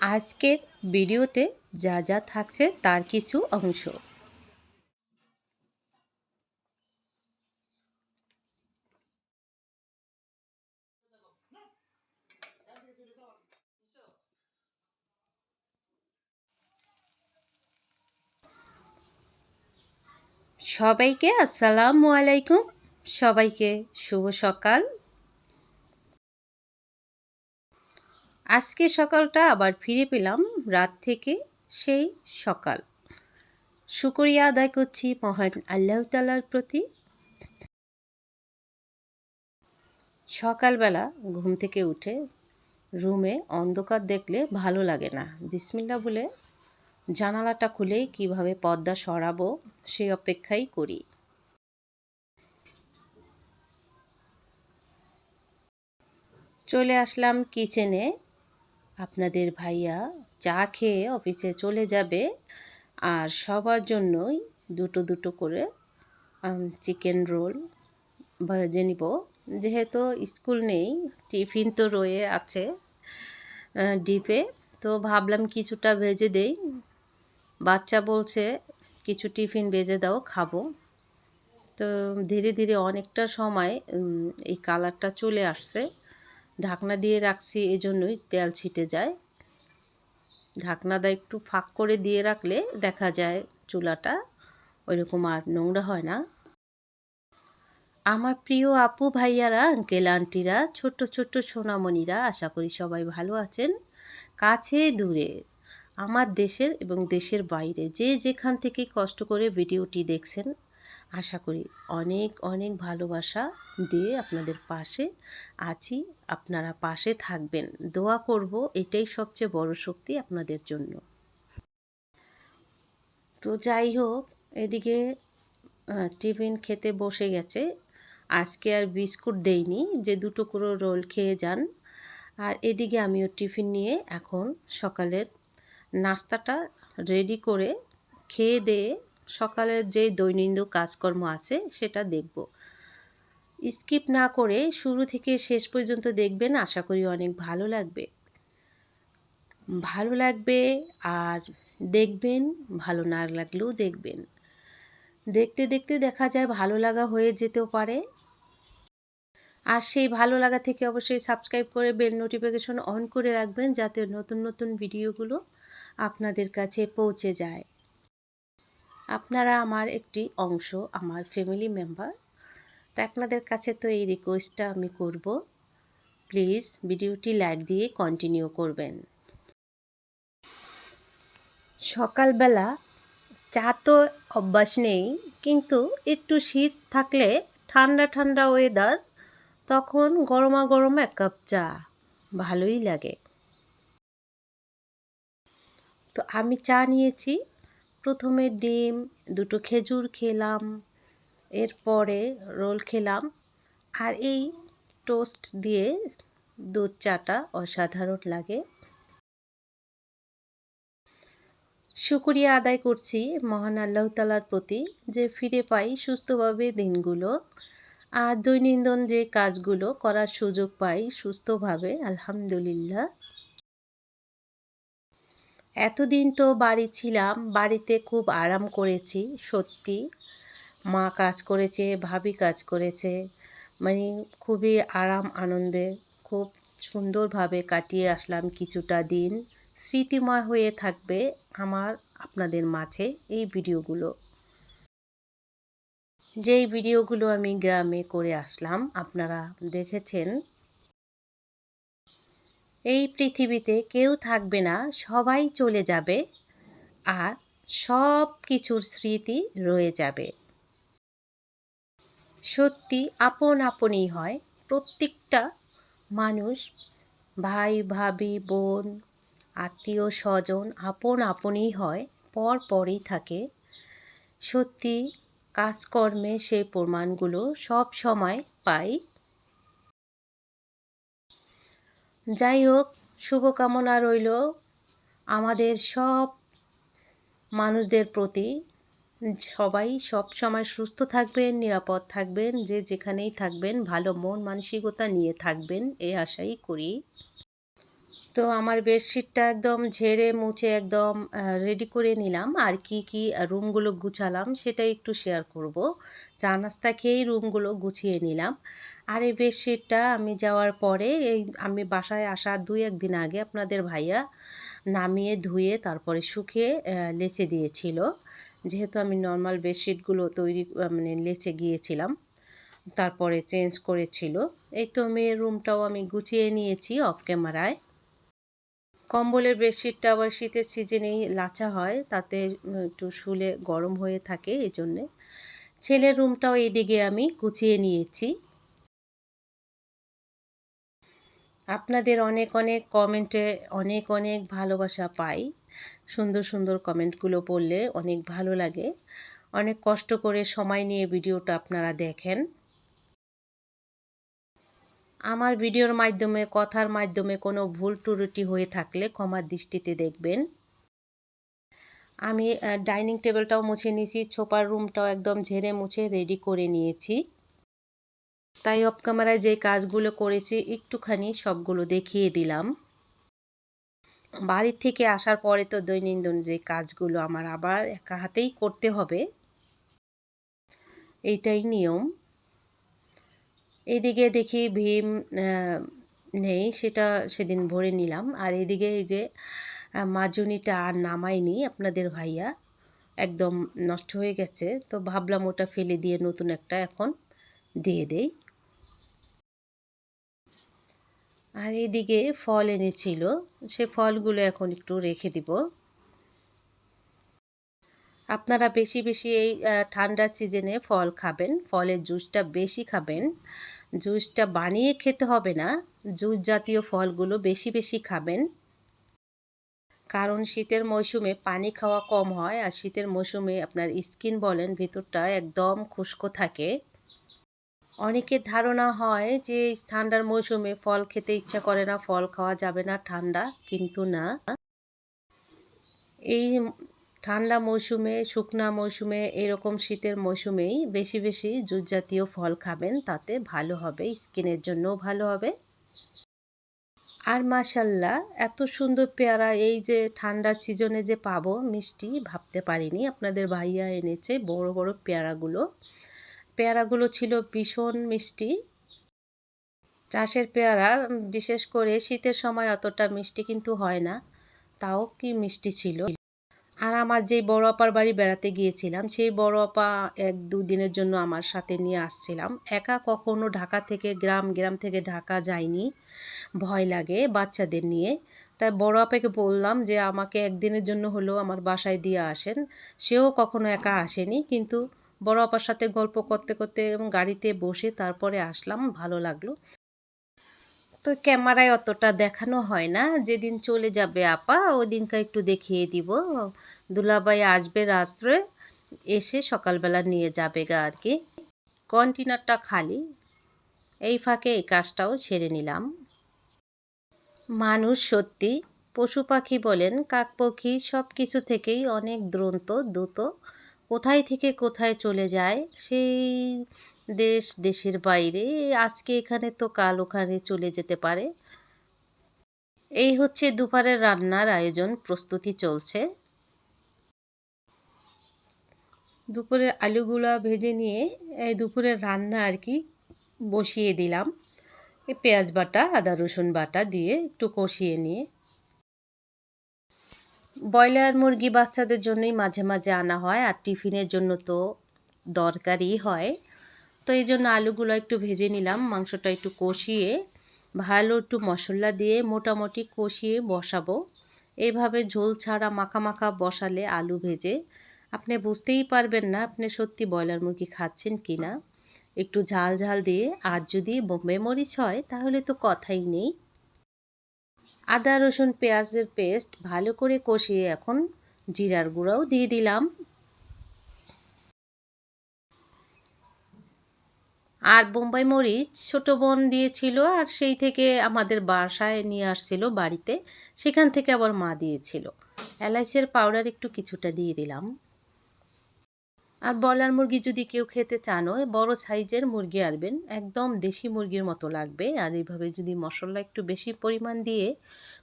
আজকের ভিডিওতে যা যা থাকছে তার কিছু অংশ। সবাইকে আসসালামু আলাইকুম। সবাইকে শুভ সকাল। আজকে সকালটা আবার ফিরে পেলাম রাত থেকে সেই সকাল। শুকরিয়া আদায় করছি মহান আল্লাহ তালার প্রতি। সকালবেলা ঘুম থেকে উঠে রুমে অন্ধকার দেখলে ভালো লাগে না। বিসমিল্লা বলে জানালাটা খুলেই কীভাবে পর্দা সরাবো সেই অপেক্ষাই করি। চলে আসলাম কিচেনে। আপনাদের ভাইয়া চা খেয়ে অফিসে চলে যাবে আর সবার জন্যই দুটো দুটো করে চিকেন রোল ভেজে নিব। যেহেতু স্কুল নেই, টিফিন তো রয়ে আছে ডিপে। তো ভাবলাম কিছুটা ভেজে দেই। বাচ্চা বলছে, কিছু টিফিন ভেজে দাও, খাব। তো ধীরে ধীরে অনেকটা সময় এই কালারটা চলে আসছে। ঢাকনা দিয়ে রাখছি, এজন্যই তেল ছিটে যায়। ঢাকনাটা একটু ফাঁক করে দিয়ে রাখলে দেখা যায় চুলাটা ওইরকম আর নোংরা হয় না। আমার প্রিয় আপু, ভাইয়ারা, আঙ্কেল, আন্টিরা, ছোট্ট ছোট্ট সোনামণিরা, আশা করি সবাই ভালো আছেন। কাছে দূরে, আমার দেশের এবং দেশের বাইরে, যে যেখান থেকে কষ্ট করে ভিডিওটি দেখছেন আশা করি অনেক অনেক ভালোবাসা দিয়ে আপনাদের পাশে আছি। আপনারা পাশে থাকবেন। দোয়া করব এটাই সবচেয়ে বড় শক্তি আপনাদের জন্য। তো যাই হোক, এদিকে টিফিন খেতে বসে গেছে। আজকে আর বিস্কুট দেইনি, যে দুটো করে রোল খেয়ে যান। আর এদিকে আমিও টিফিন নিয়ে এখন সকালের নাস্তাটা রেডি করে খেয়ে দিয়ে সকালের যে দৈনন্দিন কাজকর্ম আছে সেটা দেখব। স্কিপ না করে শুরু থেকে শেষ পর্যন্ত দেখবেন, আশা করি অনেক ভালো লাগবে। ভালো লাগবে আর দেখবেন, ভালো না লাগলেও দেখবেন। দেখতে দেখতে দেখা যায় ভালো লাগা হয়ে যেতেও পারে। আর সেই ভালো লাগা থেকে অবশ্যই সাবস্ক্রাইব করে বেল নোটিফিকেশন অন করে রাখবেন, যাতে নতুন নতুন ভিডিওগুলো আপনাদের কাছে পৌঁছে যায়। আপনারা আমার একটি অংশ, আমার ফ্যামিলি মেম্বার তো আপনাদের কাছে তো এই রিকোয়েস্টটা আমি করব। প্লিজ ভিডিওটি লাইক দিয়ে কন্টিনিউ করবেন। সকালবেলা চা তো অভ্যাস নেই, কিন্তু একটু শীত থাকলে ঠান্ডা ঠান্ডা ওয়েদার তখন গরমা গরম এক কাপ চা, ভালোই লাগে। তো আমি চা নিয়েছি। প্রথমে ডিম, দুটো খেজুর খেলাম, এরপরে রোল খেলাম। আর এই টোস্ট দিয়ে দুধ চাটা অসাধারণ লাগে। শুক্রিয়া আদায় করছি মহান আল্লাহ তালার প্রতি যে ফিরে পাই সুস্থভাবে দিনগুলো। আর দৈনন্দিন যে কাজগুলো করার সুযোগ পাই সুস্থভাবে, আলহামদুলিল্লাহ। এতদিন তো বাড়ি ছিলাম, বাড়িতে খুব আরাম করেছি, সত্যি। মা কাজ করেছে, ভাবি কাজ করেছে মানে খুবই আরাম, আনন্দে, খুব সুন্দরভাবে কাটিয়ে আসলাম কিছুটা দিন। স্মৃতিময় হয়ে থাকবে আমার আপনাদের মাঝে এই ভিডিওগুলো। যেই ভিডিওগুলো আমি গ্রামে করে আসলাম, আপনারা দেখেছেন এই পৃথিবীতে কেউ থাকবে না, সবাই চলে যাবে আর সব কিছুর স্মৃতি রয়ে যাবে। সত্যি আপন আপনই হয়, প্রত্যেকটা মানুষ ভাই, ভাবি, বোন, আত্মীয়, স্বজন আপন আপনই হয়, পর পরই থাকে। সত্যি কাজকর্মে সেই প্রমাণগুলো সব সময় পাই। যাই হোক শুভকামনা রইল আমাদের সব মানুষদের প্রতি। সবাই সব সময় সুস্থ থাকবেন, নিরাপদ থাকবেন, যে যেখানেই থাকবেন, ভালো মন, মানসিকতা নিয়ে থাকবেন এই আশাই করি। তো আমার বেডশিটটা একদম ঝেড়ে মুছে একদম রেডি করে নিলাম। আর কি কি রুমগুলো গুছালাম সেটাই একটু শেয়ার করব। চা নাস্তা খেয়েই রুমগুলো গুছিয়ে নিলাম। আর এই বেডশিটটা আমি যাওয়ার পরে এই আমি বাসায় আসার দুই একদিন আগে আপনাদের ভাইয়া নামিয়ে ধুয়ে তারপরে শুকিয়ে লেচে দিয়েছিল। যেহেতু আমি নর্মাল বেডশিটগুলো তৈরি মানে লেচে গিয়েছিলাম, তারপরে চেঞ্জ করেছিল। এই তো মেয়ের রুমটাও আমি গুছিয়ে নিয়েছি অফ ক্যামেরায় কম্বলের বেডশিটটা আবার শীতের সিজনেই লাচা হয়, তাতে একটু শুলে গরম হয়ে থাকে এই জন্যে ছেলের রুমটাও এদিকে আমি গুছিয়ে নিয়েছি। আপনাদের অনেক অনেক কমেন্টে অনেক অনেক ভালোবাসা পাই। সুন্দর সুন্দর কমেন্টগুলো পড়লে অনেক ভালো লাগে। অনেক কষ্ট করে সময় নিয়ে ভিডিওটা আপনারা দেখেন। আমার ভিডিওর মাধ্যমে, কথার মাধ্যমে কোনো ভুল ত্রুটি হয়ে থাকলে ক্ষমার দৃষ্টিতে দেখবেন। আমি ডাইনিং টেবিলটাও মুছে নিয়েছি ছোপার রুমটাও একদম ঝেড়ে মুছে রেডি করে নিয়েছি। তাই অফ ক্যামেরায় যে কাজগুলো করেছি, একটুখানি সবগুলো দেখিয়ে দিলাম। বাড়ির থেকে আসার পরে তো দৈনন্দিন যে কাজগুলো আমার আবার একা হাতেই করতে হবে। এইটাই নিয়ম। এদিকে দেখি ভীম নেই, সেটা সেদিন ভরে নিলাম। আর এদিকে এই যে মাজুনিটা আর নামাইনি আপনাদের ভাইয়া, একদম নষ্ট হয়ে গেছে। তো ভাবলাম ওটা ফেলে দিয়ে নতুন একটা এখন দিয়ে দেই। আর এদিকে ফল এনেছিল, সে ফলগুলো এখন একটু রেখে দিব। আপনারা বেশি বেশি এই ঠান্ডার সিজনে ফল খাবেন। ফলের জুসটা বেশি খাবেন। জুসটা বানিয়ে খেতে হবে না। জুস জাতীয় ফলগুলো বেশি বেশি খাবেন। কারণ শীতের মৌসুমে পানি খাওয়া কম হয় আর শীতের মৌসুমে আপনার স্কিন বলেন ভিতরটা একদম খুশকো থাকে। অনেকের ধারণা হয় যে ঠান্ডার মৌসুমে ফল খেতে ইচ্ছা করে না, ফল খাওয়া যাবে না ঠান্ডা, কিন্তু না। এই ঠান্ডা মৌসুমে, শুকনা মৌসুমে, এরকম শীতের মৌসুমেই বেশি বেশি জুস জাতীয় ফল খাবেন, তাতে ভালো হবে, স্কিনের জন্যও ভালো হবে। আর মাসাল্লাহ এত সুন্দর পেয়ারা, এই যে ঠান্ডা সিজনে যে পাবো, মিষ্টি ভাবতে পারিনি, আপনাদের ভাইয়া এনেছে বড় বড় পেয়ারাগুলো। পেয়ারাগুলো ছিল ভীষণ মিষ্টি। চাষের পেয়ারা বিশেষ করে শীতের সময় অতটা মিষ্টি কিন্তু হয় না, তাও কি মিষ্টি ছিল। আর আমার যেই বড় আপার বাড়ি বেড়াতে গিয়েছিলাম, সেই বড় আপা এক দুদিনের জন্য আমার সাথে নিয়ে আসছিলাম। একা কখনো ঢাকা থেকে গ্রাম গ্রাম থেকে ঢাকা যায়নি ভয় লাগে বাচ্চাদের নিয়ে। তাই বড় আপাকে বললাম যে, আমাকে একদিনের জন্য হলেও আমার বাসায় দিয়ে আসেন। সেও কখনো একা আসেনি, কিন্তু বড় আপার সাথে গল্প করতে করতে এবং গাড়িতে বসে তারপরে আসলাম। ভালো লাগল। তো ক্যামেরায় অতটা দেখানো হয় না। যেদিন চলে যাবে আপা ওই দিনকা একটু দেখিয়ে দিব। দুলাবাই আসবে রাত্রে, এসে সকালবেলা নিয়ে যাবে গা আর কি। কন্টেনারটা খালি। এই ফাঁকে এই কাজটাও ছেড়ে নিলাম। মানুষ সত্যি, পশু পাখি বলেন কাকপক্ষী সব কিছু থেকেই অনেক দ্রন্ত দ্রুত। কোথায় থেকে কোথায় চলে যায়, সেই দেশ, দেশের বাইরে। আজকে এখানে তো কাল ওখানে চলে যেতে পারে। এই হচ্ছে দুপুরের রান্নার আয়োজন, প্রস্তুতি চলছে। দুপুরের আলুগুলা ভেজে নিয়ে, এই দুপুরের রান্না আর কি বসিয়ে দিলাম। পেঁয়াজ বাটা, আদা রসুন বাটা দিয়ে একটু কষিয়ে নিয়ে। ব্রয়লার মুরগি বাচ্চাদের জন্যই মাঝে মাঝে আনা হয় আর টিফিনের জন্য তো দরকারই হয়। তো এই জন্য আলুগুলো একটু ভেজে নিলাম, মাংসটা একটু কষিয়ে, ভালো একটু মশলা দিয়ে মোটামুটি কষিয়ে বসাবো। এইভাবে ঝোল ছাড়া মাখা মাখা বসালে আলু ভেজে, আপনি বুঝতেই পারবেন না আপনি সত্যি ব্রয়লার মুরগি খাচ্ছেন কি না একটু ঝাল ঝাল দিয়ে, আর যদি বোম্বে মরিচ হয় তাহলে তো কথাই নেই। আদা রসুন পেঁয়াজের পেস্ট ভালো করে কষিয়ে এখন জিরার গুঁড়াও দিয়ে দিলাম। আর বোম্বাই মরিচ ছোটো বোন দিয়েছিল আর সেই থেকে আমাদের বাসায় নিয়ে আসছিল বাড়িতে। সেখান থেকে আবার মা দিয়েছিল। এলাইচের পাউডার একটু কিছুটা দিয়ে দিলাম। আর ব্রয়লার মুরগি যদি কেউ খেতে চানো বড় সাইজের মুরগি আনবেন। একদম দেশি মুরগির মতো লাগবে। আর এইভাবে যদি মশলা একটু বেশি পরিমাণ দিয়ে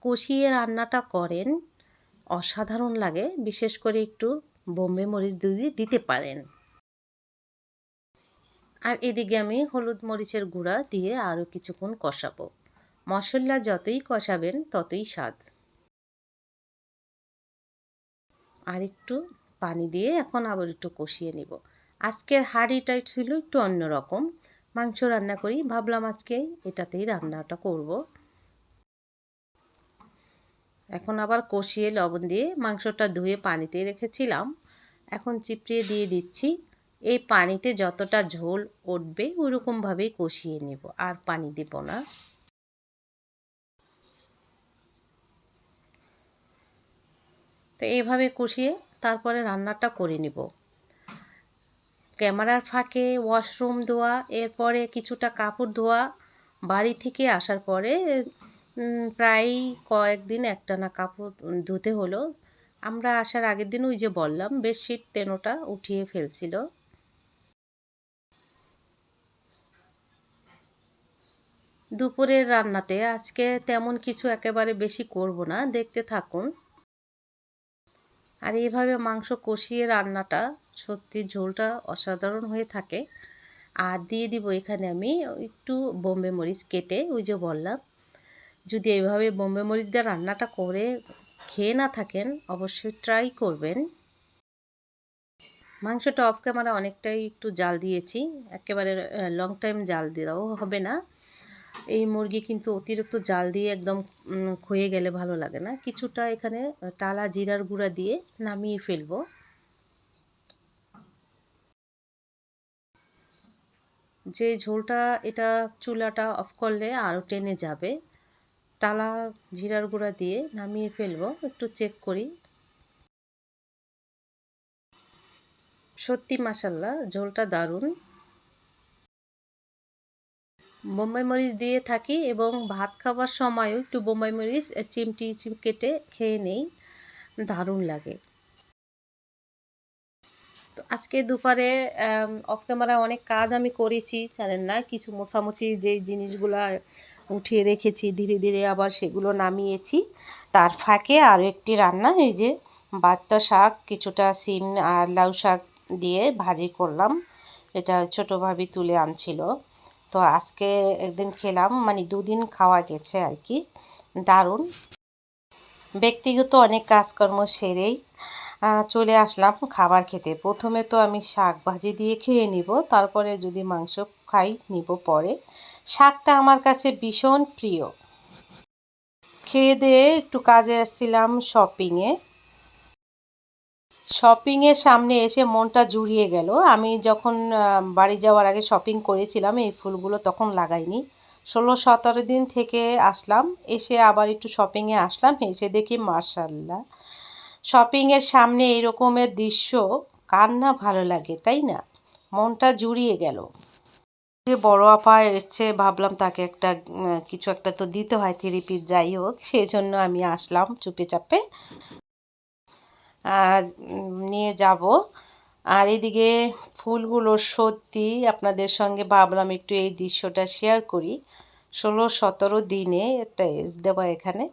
কষিয়ে রান্নাটা করেন, অসাধারণ লাগে। বিশেষ করে একটু বোম্বে মরিচ দুধি দিতে পারেন। আর এদিকে আমি হলুদ মরিচের গুঁড়া দিয়ে আরও কিছুক্ষণ কষাবো। মশলা যতই কষাবেন, ততই স্বাদ। আর একটু পানি দিয়ে এখন আবার একটু কষিয়ে নিব। আজকের হাঁড়িটা ছিল একটু অন্যরকম মাংস রান্না করি, ভাবলাম আজকে এটাতেই রান্নাটা করব। এখন আবার কষিয়ে লবণ দিয়ে মাংসটা ধুয়ে পানিতে রেখেছিলাম। এখন চিপড়িয়ে দিয়ে দিচ্ছি। এই পানিতে যতটা ঝোল উঠবে ওরকমভাবেই কষিয়ে নেব। আর পানি দেব না। তো এইভাবে কষিয়ে তারপরে রান্নাটা করে নেব। ক্যামেরার ফাঁকে ওয়াশরুম ধোয়া, এরপরে কিছুটা কাপড় ধোয়া, বাড়ি থেকে আসার পরে প্রায় কয়েকদিন একটানা কাপড় ধুতে হলো। আমরা আসার আগের দিন ওই যে বললাম, বেডশিট, তেনোটা উঠিয়ে ফেলছিল। দুপুরের রান্নাতে আজকে তেমন কিছু একেবারে বেশি করব না, দেখতে থাকুন। আর এইভাবে মাংস কষিয়ে রান্নাটা, সত্যি ঝোলটা অসাধারণ হয়ে থাকে। আর দিয়ে দিব এখানে আমি একটু বোম্বে মরিচ কেটে, ওই যে বললাম। যদি এইভাবে বোম্বে মরিচ দিয়ে রান্নাটা করে খেয়ে না থাকেন, অবশ্যই ট্রাই করবেন। মাংসটা অফ ক্যামেরা অনেকটাই একটু জাল দিয়েছি, একেবারে লং টাইম জাল দেওয়াও হবে না। এই মুরগি কিন্তু অতিরিক্ত জাল দিয়ে একদম ক্ষয়ে গেলে ভালো লাগে না। কিছুটা এখানে টালা জিরার গুঁড়া দিয়ে নামিয়ে ফেলব। যে ঝোলটা, এটা চুলাটা অফ করলে আরও টেনে যাবে। টালা জিরার গুঁড়া দিয়ে নামিয়ে ফেলব, একটু চেক করি। সত্যি মাসাল্লাহ ঝোলটা দারুণ। বোম্বাই মরিচ দিয়ে থাকি এবং ভাত খাবার সময়ও একটু বোম্বাই মরিচ চিমটি চিম কেটে খেয়ে নেই। দারুণ লাগে। তো আজকে দুপুরে অফ ক্যামেরা অনেক কাজ আমি করেছি, জানেন না? কিছু মোছামুছি যে জিনিসগুলো উঠিয়ে রেখেছি, ধীরে ধীরে আবার সেগুলো নামিয়েছি। তার ফাঁকে আরও একটি রান্না, এই যে বাত্তা শাক, কিছুটা সিম আর লাউ শাক দিয়ে ভাজি করলাম। এটা ছোটোভাবে তুলে আনছিল। তো আজকে একদিন খেলাম মানে দুদিন খাওয়া গেছে আর কি। দারুণ। ব্যক্তিগত অনেক কাজকর্ম সেরেই চলে আসলাম খাবার খেতে। প্রথমে তো আমি শাক ভাজি দিয়ে খেয়ে নিব, তারপরে যদি মাংস খাই নিব পরে। শাকটা আমার কাছে ভীষণ প্রিয়। খেয়ে দিয়ে একটু কাজে আসছিলাম শপিংয়ে শপিংয়ের সামনে এসে মনটা জুড়িয়ে গেল। আমি যখন বাড়ি যাওয়ার আগে শপিং করেছিলাম, এই ফুলগুলো তখন লাগাইনি। ষোলো সতেরো দিন থেকে আসলাম, এসে আবার একটু শপিংয়ে আসলাম, এসে দেখি মার্শাল্লাহ শপিংয়ের সামনে এরকমের দৃশ্য, কার না ভালো লাগে, তাই না? মনটা জুড়িয়ে গেল। যে বড় আপা এসছে, ভাবলাম তাকে একটা কিছু একটা তো দিতে হয় থ্রিপিস যাই হোক সেই জন্য আমি আসলাম চুপে চাপে আর নিয়ে যাব। আর এদিকে ফুলগুলো সত্যি আপনাদের সঙ্গে ভাবলাম একটু এই দৃশ্যটা শেয়ার করি। ষোলো, সতেরো দিনে, একটা এজ দেওয়া এখানে।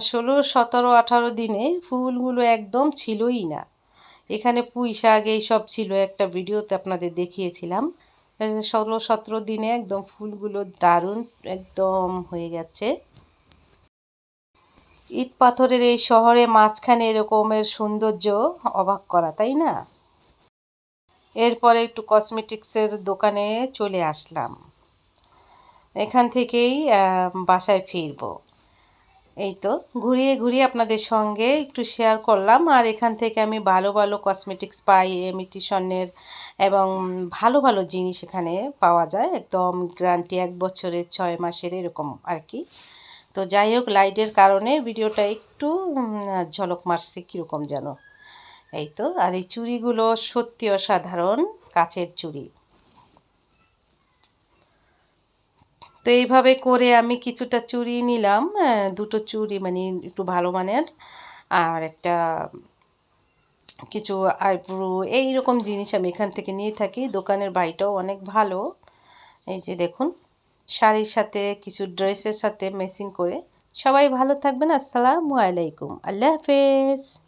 ষোলো, সতেরো, আঠারো দিনে ফুলগুলো একদম ছিলই না। এখানে পুঁই শাক এইসব ছিল, একটা ভিডিওতে আপনাদের দেখিয়েছিলাম। ষোলো, সতেরো দিনে একদম ফুলগুলো দারুণ একদম হয়ে গেছে। ইট পাথরের এই শহরে মাঝখানে এরকমের সৌন্দর্য অবাক করা, তাই না? এরপরে একটু কসমেটিক্সের দোকানে চলে আসলাম। এখান থেকেই বাসায় ফিরব। এই তো, ঘুরিয়ে ঘুরিয়ে আপনাদের সঙ্গে একটু শেয়ার করলাম। আর এখান থেকে আমি ভালো ভালো কসমেটিক্স পাই এমিটিশনের এবং ভালো ভালো জিনিস এখানে পাওয়া যায়। একদম গ্যারান্টি এক বছরের, ছয় মাসের এরকম আর কি। তো যাই হোক, লাইটের কারণে ভিডিওটা একটু ঝলক মারছে কীরকম যেন। এই তো, আর এই চুড়িগুলো সত্যি অসাধারণ কাচের চুড়ি। তো এইভাবে করে আমি কিছুটা চুড়ি নিলাম দুটো চুড়ি মানে একটু ভালো মানের, আর একটা কিছু আইব্রু, এইরকম জিনিস আমি এখান থেকে নিয়ে থাকি। দোকানের বাড়িটাও অনেক ভালো। এই যে দেখুন শাড়ির সাথে কিছু ড্রেসের সাথে মেসিং করে। সবাই ভালো থাকবেন। আসসালামু আলাইকুম। আল্লাহ হাফেজ।